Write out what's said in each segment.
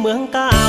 เมืองกา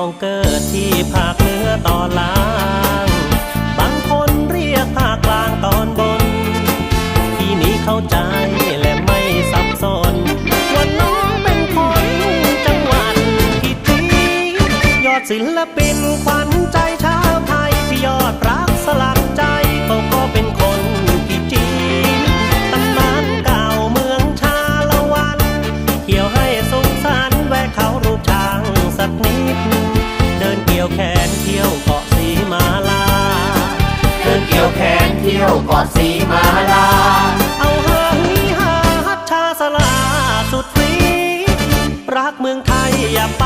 องเกิดที่ภาคเหนือตอนล่าง บางคนเรียกภาคกลางตอนบน ที่นี้เข้าใจและไม่สับสนว่าน้องเป็นคนจังหวัดพิจิตรยอดศิลปินควัน ที่ยวแขนเที่ยวกอดสีมาลา เอาหางนี้หาฮัชชาสลาสุดฟรีรักเมืองไทยอย่าไป